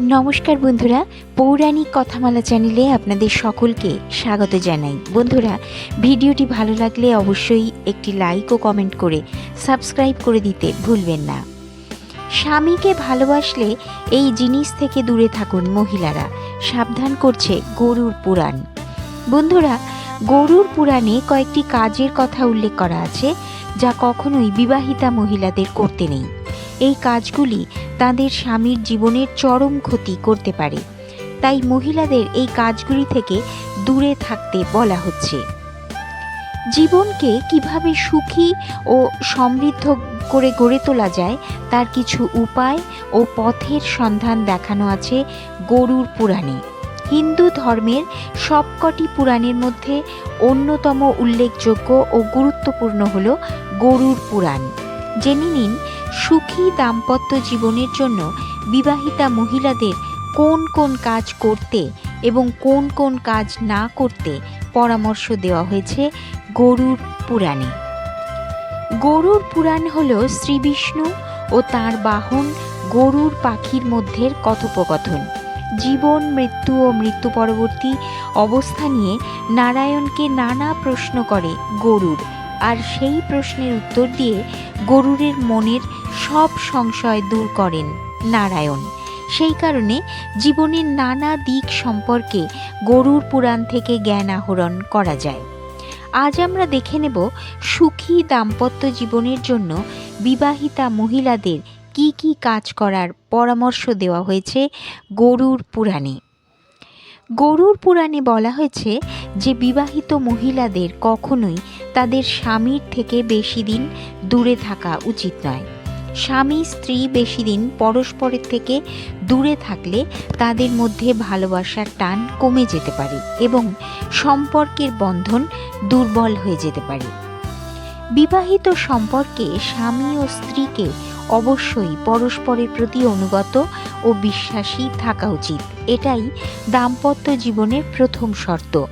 নমস্কার বন্ধুরা, পৌরাণিক কথামালা চ্যানেলে আপনাদের সকলকে স্বাগত জানাই। বন্ধুরা, ভিডিওটি ভালো লাগলে অবশ্যই একটি লাইক ও কমেন্ট করে সাবস্ক্রাইব করে দিতে ভুলবেন না। স্বামীকে ভালোবাসলে এই জিনিস থেকে দূরে থাকুন মহিলারা। সাবধান করছে গরুর পুরাণ। বন্ধুরা, গরুর পুরাণে কয়েকটি কাজের কথা উল্লেখ করা আছে, যা কখনোই বিবাহিতা মহিলাদের করতে নেই। এই কাজগুলি তাদের স্বামীর জীবনের চরম ক্ষতি করতে পারে। তাই মহিলাদের এই কাজগুলি থেকে দূরে থাকতে বলা হচ্ছে। জীবনকে কীভাবে সুখী ও সমৃদ্ধ করে গড়ে তোলা যায়, তার কিছু উপায় ও পথের সন্ধান দেখানো আছে গরুর পুরাণে। হিন্দু ধর্মের সবকটি পুরাণের মধ্যে অন্যতম উল্লেখযোগ্য ও গুরুত্বপূর্ণ হল গরুর পুরাণ। জেনে নিন, সুখী দাম্পত্য জীবনের জন্য বিবাহিতা মহিলাদের কোন কোন কাজ করতে এবং কোন কোন কাজ না করতে পরামর্শ দেওয়া হয়েছে গরুর পুরাণে। গরুর পুরাণ হল শ্রীবিষ্ণু ও তার বাহন গরুর পাখির মধ্যে কথোপকথন। জীবন, মৃত্যু ও মৃত্যু পরবর্তী অবস্থা নিয়ে নারায়ণকে নানা প্রশ্ন করে গরুর আর সেই প্রশ্নের উত্তর দিয়ে গরুরের মনের সব সংশয় দূর করেন নারায়ণ। সেই কারণে জীবনের নানা দিক সম্পর্কে গরুর পুরাণ থেকে জ্ঞান আহরণ করা যায়। আজ আমরা দেখে নেব সুখী দাম্পত্য জীবনের জন্য বিবাহিতা মহিলাদের কি কি কাজ করার পরামর্শ দেওয়া হয়েছে গরুর পুরাণে। গরুর পুরাণে বলা হয়েছে যে বিবাহিত মহিলাদের কখনোই তাদের স্বামীর থেকে বেশি দিন দূরে থাকা উচিত নয়। স্বামী, স্ত্রী বেশি দিন পরস্পরের থেকে দূরে থাকলে তাদের মধ্যে ভালোবাসার টান কমে যেতে পারে এবং সম্পর্কের বন্ধন দুর্বল হয়ে যেতে পারে। বিবাহিত সম্পর্কে স্বামী ও স্ত্রীকে অবশ্যই পরস্পরের প্রতি অনুগত ও বিশ্বাসী থাকা উচিত। এটাই দাম্পত্য জীবনের প্রথম শর্ত।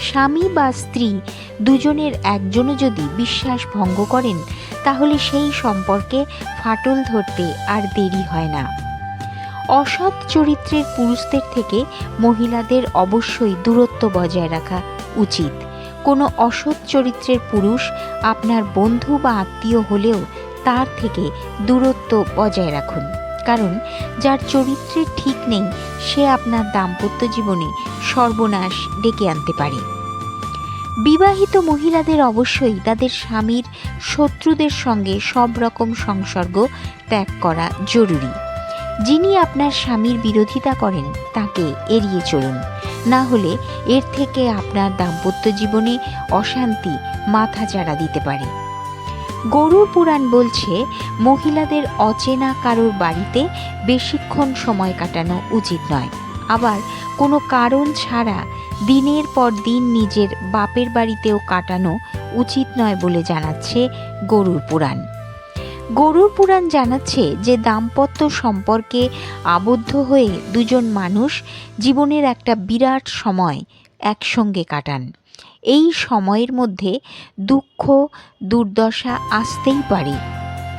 স্বামী বা স্ত্রী দুজনের একজনও যদি বিশ্বাস ভঙ্গ করেন, তাহলে সেই সম্পর্কে ফাটল ধরতে আর দেরি হয় না। অসৎ চরিত্রের পুরুষদের থেকে মহিলাদের অবশ্যই দূরত্ব বজায় রাখা উচিত। কোনো অসৎ চরিত্রের পুরুষ আপনার বন্ধু বা আত্মীয় হলেও তার থেকে দূরত্ব বজায় রাখুন। কারণ যার চরিত্রে ঠিক নেই, সে আপনার দাম্পত্য জীবনে সর্বনাশ ডেকে আনতে পারে। বিবাহিত মহিলাদের অবশ্যই তাদের স্বামীর শত্রুদের সঙ্গে সব রকম সংসর্গ ত্যাগ করা জরুরি। যিনি আপনার স্বামীর বিরোধিতা করেন, তাকে এড়িয়ে চলুন। না হলে এর থেকে আপনার দাম্পত্য জীবনে অশান্তি মাথা চাড়া দিতে পারে। গরুর পুরাণ বলছে, মহিলাদের অচেনা কারোর বাড়িতে বেশিক্ষণ সময় কাটানো উচিত নয়। আবার কোনো কারণ ছাড়া দিনের পর দিন নিজের বাপের বাড়িতেও কাটানো উচিত নয় বলে জানাচ্ছে গরুর পুরাণ। গরুর পুরাণ জানাচ্ছে যে দাম্পত্য সম্পর্কে আবদ্ধ হয়ে দুজন মানুষ জীবনের একটা বিরাট সময় একসঙ্গে কাটান। এই সময়ের মধ্যে দুঃখ, দুর্দশা আসতেই পারে,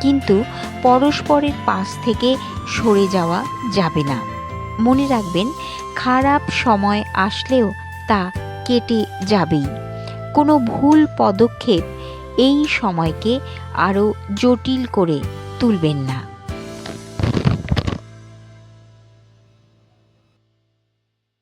কিন্তু পরস্পরের পাশ থেকে সরে যাওয়া যাবে না। মনে রাখবেন, খারাপ সময় আসলেও তা কেটে যাবেই। কোনো ভুল পদক্ষেপ এই সময়কে আরও জটিল করে তুলবেন না।